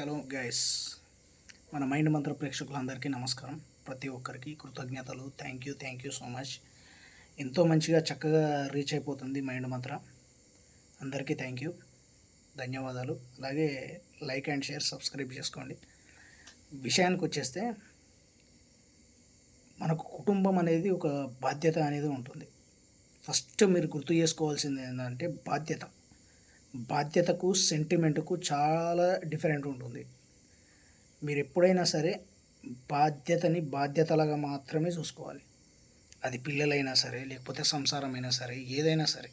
Hello guys మన mind మంత్ర ప్రేక్షకులందరికీ నమస్కారం. ప్రతి ఒక్కరికి కృతజ్ఞతలు. Thank you thank you so much ఎంతో మంచిగా చక్కగా రీచ్ అయిపోతుంది మైండ్ మంత్ర. అందరికీ థ్యాంక్ యూ ధన్యవాదాలు. అలాగే లైక్ అండ్ షేర్ సబ్స్క్రైబ్ చేసుకోండి. విషయానికి వచ్చేస్తే మనకు కుటుంబం అనేది ఒక బాధ్యత అనేది ఉంటుంది. ఫస్ట్ మీరు గుర్తు చేసుకోవాల్సింది ఏంటంటే బాధ్యత. బాధ్యతకు సెంటిమెంట్కు చాలా డిఫరెంట్ ఉంటుంది. మీరు ఎప్పుడైనా సరే బాధ్యతని బాధ్యతలుగా మాత్రమే చూసుకోవాలి. అది పిల్లలైనా సరే లేకపోతే సంసారమైనా సరే ఏదైనా సరే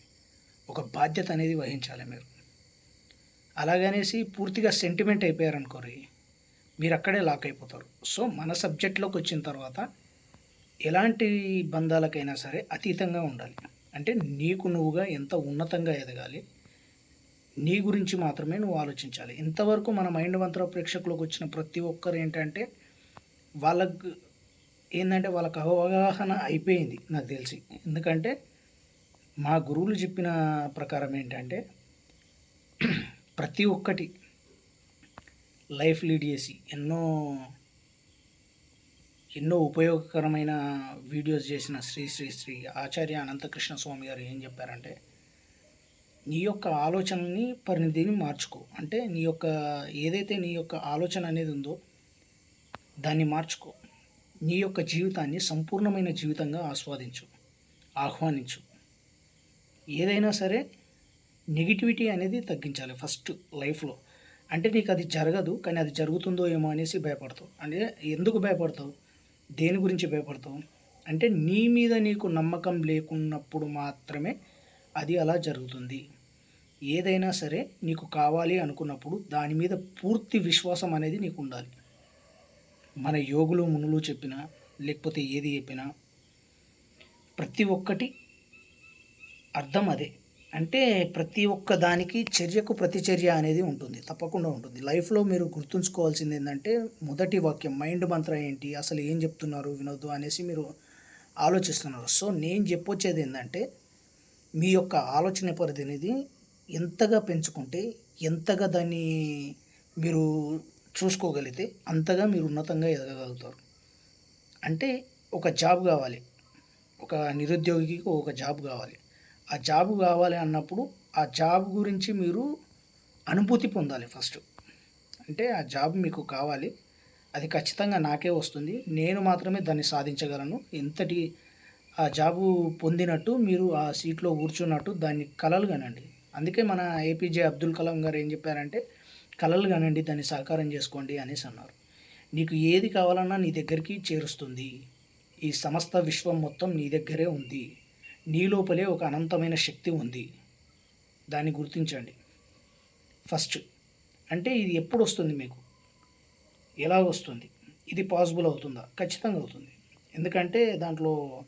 ఒక బాధ్యత అనేది వహించాలి మీరు. అలాగనేసి పూర్తిగా సెంటిమెంట్ అయిపోయారనుకోరి మీరు అక్కడే లాక్ అయిపోతారు. సో మన సబ్జెక్ట్లోకి వచ్చిన తర్వాత ఎలాంటి బంధాలకైనా సరే అతీతంగా ఉండాలి. అంటే నీకు నువ్వుగా ఎంత ఉన్నతంగా ఎదగాలి నీ గురించి మాత్రమే నువ్వు ఆలోచించాలి. ఇంతవరకు మన మైండ్ మంత్ర ప్రేక్షకులకు వచ్చిన ప్రతి ఒక్కరు ఏంటంటే వాళ్ళకు ఏంటంటే వాళ్ళకు అవగాహన అయిపోయింది నాకు తెలిసి. ఎందుకంటే మా గురువులు చెప్పిన ప్రకారం ఏంటంటే ప్రతి ఒక్కటి లైఫ్ లీడ్ చేసి ఎన్నో ఎన్నో ఉపయోగకరమైన వీడియోస్ చేసిన శ్రీ శ్రీ శ్రీ ఆచార్య అనంతకృష్ణ స్వామి గారు ఏం చెప్పారంటే నీ యొక్క ఆలోచనని పరిణితిని మార్చుకో. అంటే నీ యొక్క ఏదైతే నీ యొక్క ఆలోచన అనేది ఉందో దాన్ని మార్చుకో. నీ యొక్క జీవితాన్ని సంపూర్ణమైన జీవితంగా ఆస్వాదించు. ఆహ్వానించు. ఏదైనా సరే నెగిటివిటీ అనేది తగ్గించాలి ఫస్ట్ లైఫ్లో. అంటే నీకు అది జరగదు కానీ అది జరుగుతుందో ఏమో అనేసి భయపడతావు. అంటే ఎందుకు భయపడతావు? దేని గురించి భయపడతావు? అంటే నీ మీద నీకు నమ్మకం లేకున్నప్పుడు మాత్రమే అది అలా జరుగుతుంది. ఏదైనా సరే నీకు కావాలి అనుకున్నప్పుడు దాని మీద పూర్తి విశ్వాసం అనేది నీకు ఉండాలి. మన యోగులు మునులు చెప్పినా లేకపోతే ఏది చెప్పినా ప్రతి ఒక్కటి అర్థం అదే. అంటే ప్రతి ఒక్క దానికి చర్యకు ప్రతిచర్య అనేది ఉంటుంది తప్పకుండా ఉంటుంది. లైఫ్లో మీరు గుర్తుంచుకోవాల్సింది ఏంటంటే మొదటి వాక్యం మైండ్ మంత్రం ఏంటి అసలు ఏం చెప్తున్నారు వినోద్ అనేసి మీరు ఆలోచిస్తున్నారు. సో నేను చెప్పొచ్చేది ఏంటంటే మీ యొక్క ఆలోచన పరిధి అనేది ఎంతగా పెంచుకుంటే ఎంతగా దాన్ని మీరు చూసుకోగలిగితే అంతగా మీరు ఉన్నతంగా ఎదగగలుగుతారు. అంటే ఒక జాబ్ కావాలి. ఒక నిరుద్యోగికి ఒక జాబ్ కావాలి. ఆ జాబ్ కావాలి అన్నప్పుడు ఆ జాబ్ గురించి మీరు అనుభూతి పొందాలి ఫస్ట్. అంటే ఆ జాబ్ మీకు కావాలి. అది ఖచ్చితంగా నాకే వస్తుంది. నేను మాత్రమే దాన్ని సాధించగలను. ఎంతటి ఆ జాబు పొందినట్టు మీరు ఆ సీట్లో కూర్చున్నట్టు దాన్ని కలలు కనండి అందుకే మన ఏపీజే అబ్దుల్ కలాం గారు ఏం చెప్పారంటే కలలు కనండి దాన్ని సాకారం చేసుకోండి అనేసి అన్నారు. నీకు ఏది కావాలన్నా నీ దగ్గరికి చేరుస్తుంది. ఈ సమస్త విశ్వం మొత్తం నీ దగ్గరే ఉంది. నీ లోపలే ఒక అనంతమైన శక్తి ఉంది. దాన్ని గుర్తించండి. ఫస్ట్ అంటే ఇది ఎప్పుడు వస్తుంది మీకు? ఎలా వస్తుంది? ఇది పాసిబుల్ అవుతుందా? ఖచ్చితంగా అవుతుంది. ఎందుకంటే దాంట్లో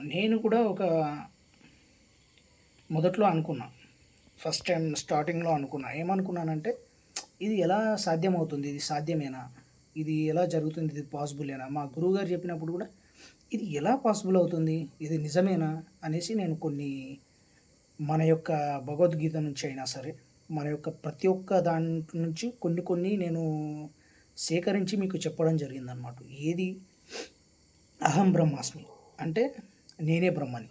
నేను కూడా ఒక మొదట్లో అనుకున్నా. ఫస్ట్ టైం స్టార్టింగ్లో అనుకున్నా. ఏమనుకున్నానంటే ఇది ఎలా సాధ్యమవుతుంది? ఇది సాధ్యమేనా? ఇది ఎలా జరుగుతుంది? ఇది పాసిబులేనా? మా గురువుగారు చెప్పినప్పుడు కూడా ఇది ఎలా పాసిబుల్ అవుతుంది ఇది నిజమేనా? అనేసి నేను కొన్ని మన యొక్క భగవద్గీత నుంచి అయినా సరే మన యొక్క ప్రతి ఒక్క దాని నుంచి కొన్ని కొన్ని నేను సేకరించి మీకు చెప్పడం జరిగిందనమాట ఏది? అహం బ్రహ్మాస్మి. అంటే నేనే బ్రహ్మని.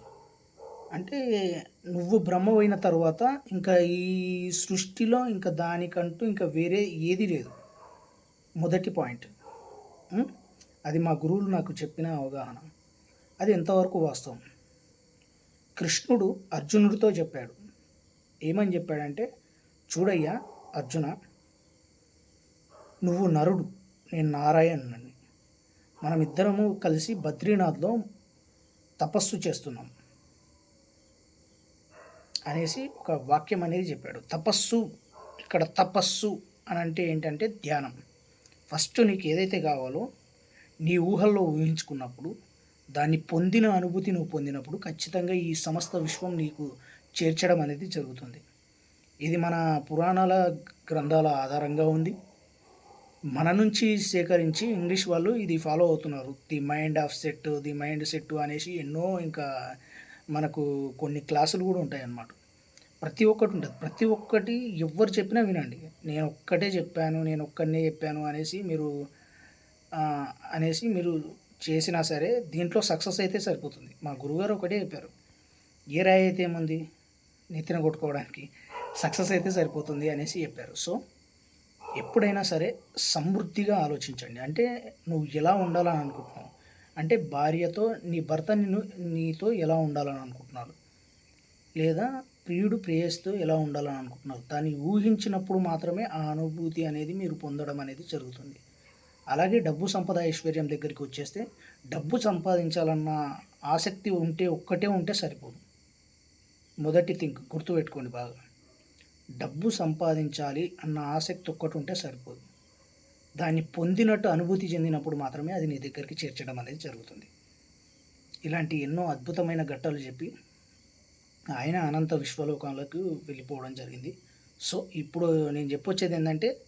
అంటే నువ్వు బ్రహ్మ అయిన తర్వాత ఇంకా ఈ సృష్టిలో ఇంకా దానికంటూ ఇంకా వేరే ఏది లేదు. మొదటి పాయింట్. అది మా గురువులు నాకు చెప్పిన అవగాహన. అది ఎంతవరకు వాస్తవం? కృష్ణుడు అర్జునుడితో చెప్పాడు. ఏమని చెప్పాడంటే చూడయ్యా అర్జున నువ్వు నరుడు నేను నారాయణుని మనం ఇద్దరము కలిసి బద్రీనాథ్లో తపస్సు చేస్తున్నాం అనేసి ఒక వాక్యం అనేది చెప్పాడు. తపస్సు ఇక్కడ తపస్సు అని అంటే ఏంటంటే ధ్యానం. ఫస్ట్ నీకు ఏదైతే కావాలో నీ ఊహల్లో ఊహించుకున్నప్పుడు దాన్ని పొందిన అనుభూతి నువ్వు పొందినప్పుడు ఖచ్చితంగా ఈ సమస్త విశ్వం నీకు చేర్చడం అనేది జరుగుతుంది. ఇది మన పురాణాల గ్రంథాల ఆధారంగా ఉంది. మన నుంచి సేకరించి ఇంగ్లీష్ వాళ్ళు ఇది ఫాలో అవుతున్నారు. The mind of set the mind set అనేసి ఎన్నో ఇంకా మనకు కొన్ని క్లాసులు కూడా ఉంటాయి అన్నమాట ప్రతి ఒక్కటి ఉంటుంది. ప్రతి ఒక్కటి ఎవరు చెప్పినా వినండి. నేను ఒక్కటే చెప్పాను నేను ఒక్కనే చెప్పాను అనేసి మీరు అనేసి మీరు చేసినా సరే దీంట్లో సక్సెస్ అయితే సరిపోతుంది. మా గురుగారు ఒకటే చెప్పారు. ఏ రాయి అయితే ఏముంది? నెత్తిన కొట్టుకోవడానికి సక్సెస్ అయితే సరిపోతుంది అనేసి చెప్పారు. సో ఎప్పుడైనా సరే సమృద్ధిగా ఆలోచించండి. అంటే నువ్వు ఎలా ఉండాలని అనుకుంటున్నావు? అంటే భార్యతో నీ భర్త నిన్ను నీతో ఎలా ఉండాలని అనుకుంటున్నాడు లేదా ప్రియుడు ప్రేయస్తో ఎలా ఉండాలని అనుకుంటున్నారు? దాన్ని ఊహించినప్పుడు మాత్రమే ఆ అనుభూతి అనేది మీరు పొందడం అనేది జరుగుతుంది. అలాగే డబ్బు సంపద ఐశ్వర్యం దగ్గరికి వచ్చేస్తే డబ్బు సంపాదించాలన్న ఆసక్తి ఉంటే ఒక్కటే ఉంటే సరిపోదు. మొదటి థింక్ గుర్తుపెట్టుకోండి బాగా. డబ్బు సంపాదించాలి అన్న ఆసక్తి ఒక్కటి ఉంటే సరిపోదు. దాన్ని పొందినట్టు అనుభూతి చెందినప్పుడు మాత్రమే అది నీ దగ్గరికి చేర్చడం అనేది జరుగుతుంది. ఇలాంటి ఎన్నో అద్భుతమైన ఘట్టాలు చెప్పి ఆయన అనంత విశ్వలోకాలకు వెళ్ళిపోవడం జరిగింది. సో ఇప్పుడు నేను చెప్పొచ్చేది ఏంటంటే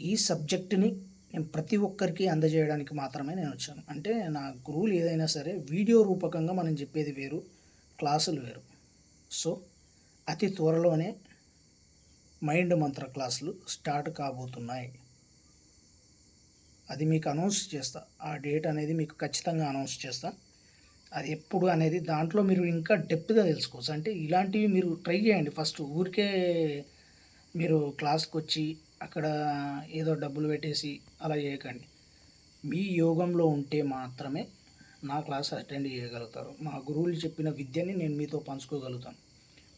ఈ సబ్జెక్టుని నేను ప్రతి ఒక్కరికి అందజేయడానికి మాత్రమే నేను వచ్చాను. అంటే నా గురువులు ఏదైనా సరే వీడియో రూపకంగా మనం చెప్పేది వేరు క్లాసులు వేరు. సో అతి త్వరలోనే మైండ్ మంత్ర క్లాసులు స్టార్ట్ కాబోతున్నాయి. అది మీకు అనౌన్స్ చేస్తా. ఆ డేట్ అనేది మీకు ఖచ్చితంగా అనౌన్స్ చేస్తా. అది ఎప్పుడు అనేది దాంట్లో మీరు ఇంకా డెప్త్గా తెలుసుకోవచ్చు. అంటే ఇలాంటివి మీరు ట్రై చేయండి. ఫస్ట్ ఊరికే మీరు క్లాస్కి వచ్చి అక్కడ ఏదో డబ్బులు పెట్టేసి అలా చేయకండి. మీ యోగంలో ఉంటే మాత్రమే నా క్లాస్ అటెండ్ చేయగలుగుతారు. మా గురువులు చెప్పిన విద్యని నేను మీతో పంచుకోగలుగుతాను.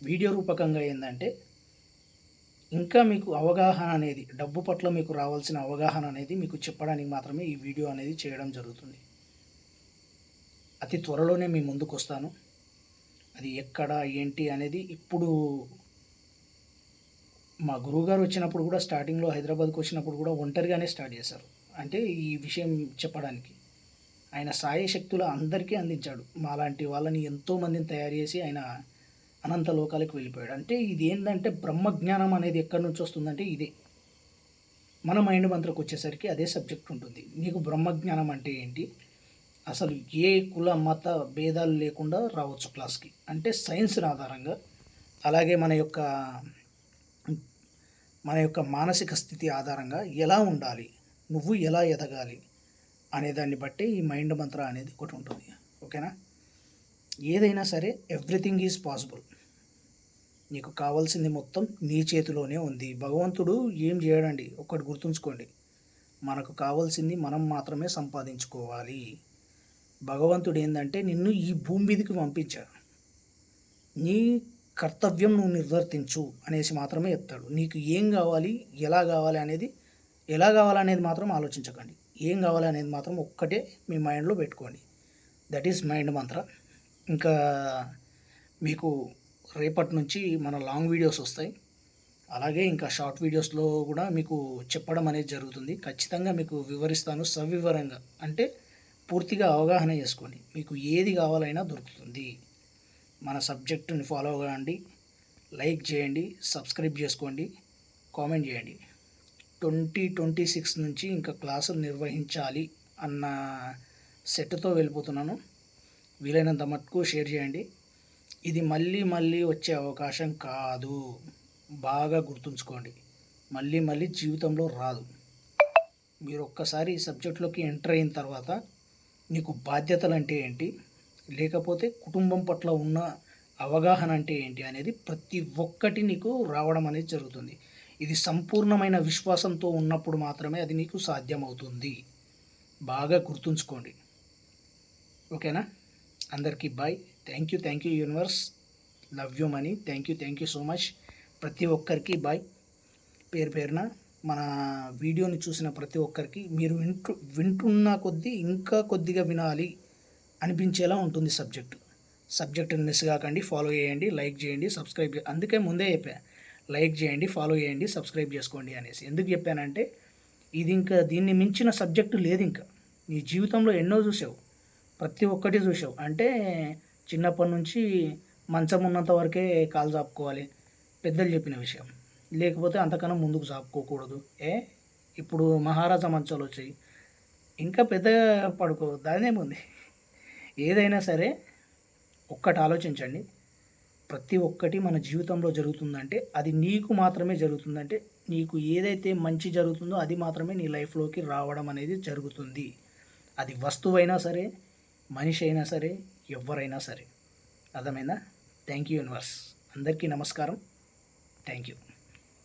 వీడియో రూపకంగా ఏంటంటే ఇంకా మీకు అవగాహన అనేది డబ్బు పట్ల మీకు రావాల్సిన అవగాహన అనేది మీకు చెప్పడానికి మాత్రమే ఈ వీడియో అనేది చేయడం జరుగుతుంది. అతి త్వరలోనే మీ ముందుకు వస్తాను. అది ఎక్కడ ఏంటి అనేది ఇప్పుడు మా గురువుగారు వచ్చినప్పుడు కూడా స్టార్టింగ్లో హైదరాబాద్కి వచ్చినప్పుడు కూడా ఒంటరిగానే స్టార్ట్ చేశారు. అంటే ఈ విషయం చెప్పడానికి. ఆయన సాయశక్తులు అందరికీ అందించాడు. మాలాంటి వాళ్ళని ఎంతోమందిని తయారు చేసి ఆయన అనంత లోకాలకు వెళ్ళిపోయాడు. అంటే ఇది ఏంటంటే బ్రహ్మజ్ఞానం అనేది ఎక్కడి నుంచి వస్తుందంటే ఇదే. మన మైండ్ మంత్రకు వచ్చేసరికి అదే సబ్జెక్ట్ ఉంటుంది. మీకు బ్రహ్మజ్ఞానం అంటే ఏంటి? అసలు ఏ కుల మత భేదాలు లేకుండా రావచ్చు క్లాస్కి. అంటే సైన్స్ ఆధారంగా. అలాగే మన యొక్క మన యొక్క మానసిక స్థితి ఆధారంగా ఎలా ఉండాలి? నువ్వు ఎలా ఎదగాలి? అనే దాన్ని బట్టి ఈ మైండ్ మంత్ర అనేది ఒకటి ఉంటుంది. ఓకేనా? ఏదైనా సరే ఎవ్రీథింగ్ ఈజ్ పాసిబుల్. నీకు కావాల్సింది మొత్తం నీ చేతిలోనే ఉంది. భగవంతుడు ఏం చేయడండి? ఒక్కటి గుర్తుంచుకోండి. మనకు కావాల్సింది మనం మాత్రమే సంపాదించుకోవాలి. భగవంతుడు ఏంటంటే నిన్ను ఈ భూమి మీదకి పంపించాడు. నీ కర్తవ్యం నువ్వు నిర్వర్తించు అనేసి మాత్రమే చెప్తాడు. నీకు ఏం కావాలి ఎలా కావాలి అనేది ఎలా కావాలనేది మాత్రం ఆలోచించకండి. ఏం కావాలి అనేది మాత్రం ఒక్కటే మీ మైండ్లో పెట్టుకోండి. దట్ ఈస్ మైండ్ మంత్ర ఇంకా మీకు రేపటి నుంచి మన లాంగ్ వీడియోస్ వస్తాయి. అలాగే ఇంకా షార్ట్ వీడియోస్లో కూడా మీకు చెప్పడం అనేది జరుగుతుంది. ఖచ్చితంగా మీకు వివరిస్తాను సవివరంగా. అంటే పూర్తిగా అవగాహన చేసుకోండి. మీకు ఏది కావాలైనా దొరుకుతుంది. మన సబ్జెక్టుని ఫాలో కాండి లైక్ చేయండి. సబ్స్క్రైబ్ చేసుకోండి. కామెంట్ చేయండి. ట్వంటీ ట్వంటీ సిక్స్ నుంచి ఇంకా క్లాసులు నిర్వహించాలి అన్న సెట్తో వెళ్ళిపోతున్నాను. వీలైనంత మటుకు షేర్ చేయండి. ఇది మళ్ళీ మళ్ళీ వచ్చే అవకాశం కాదు. బాగా గుర్తుంచుకోండి. మళ్ళీ మళ్ళీ జీవితంలో రాదు. మీరు ఒక్కసారి ఈ సబ్జెక్టులోకి ఎంటర్ అయిన తర్వాత నీకు బాధ్యతలు అంటే ఏంటి? లేకపోతే కుటుంబం పట్ల ఉన్న అవగాహన అంటే ఏంటి అనేది ప్రతి ఒక్కటి నీకు రావడం అనేది జరుగుతుంది. ఇది సంపూర్ణమైన విశ్వాసంతో ఉన్నప్పుడు మాత్రమే అది నీకు సాధ్యమవుతుంది. బాగా గుర్తుంచుకోండి. ఓకేనా? అందరికీ bye. Thank you thank you universe love you money thank you thank you so much ప్రతి ఒక్కరికి బాయ్ పేరు పేరున మన వీడియోని చూసిన ప్రతి ఒక్కరికి మీరు వింటు వింటున్న కొద్దీ ఇంకా కొద్దిగా వినాలి అనిపించేలా ఉంటుంది సబ్జెక్ట్ సబ్జెక్ట్ని మిస్ కాకండి ఫాలో చేయండి లైక్ చేయండి సబ్స్క్రైబ్ అందుకే ముందే చెప్పా. లైక్ చేయండి ఫాలో చేయండి సబ్స్క్రైబ్ చేసుకోండి అనేసి. ఎందుకు చెప్పానంటే ఇది ఇంకా దీన్ని మించిన సబ్జెక్టు లేదు ఇంకా నీ జీవితంలో ఎన్నో చూసావు. ప్రతి ఒక్కటి చూసావు. అంటే చిన్నప్పటి నుంచి మంచం ఉన్నంత వరకే కాలు చాపుకోవాలి పెద్దలు చెప్పిన విషయం. లేకపోతే అంతకన్నా ముందుకు చాపుకోకూడదు ఏ? ఇప్పుడు మహారాజా మంచాలు వచ్చాయి. ఇంకా పెద్ద పడుకో. దానేముంది ఏదైనా సరే ఒక్కటి ఆలోచించండి. ప్రతి ఒక్కటి మన జీవితంలో జరుగుతుందంటే అది నీకు మాత్రమే జరుగుతుందంటే నీకు ఏదైతే మంచి జరుగుతుందో అది మాత్రమే నీ లైఫ్లోకి రావడం అనేది జరుగుతుంది. అది వస్తువైనా సరే మనిషి అయినా సరే ఎవరైనా సరే. అర్థమైందా? Thank you universe. అందరికీ నమస్కారం. Thank you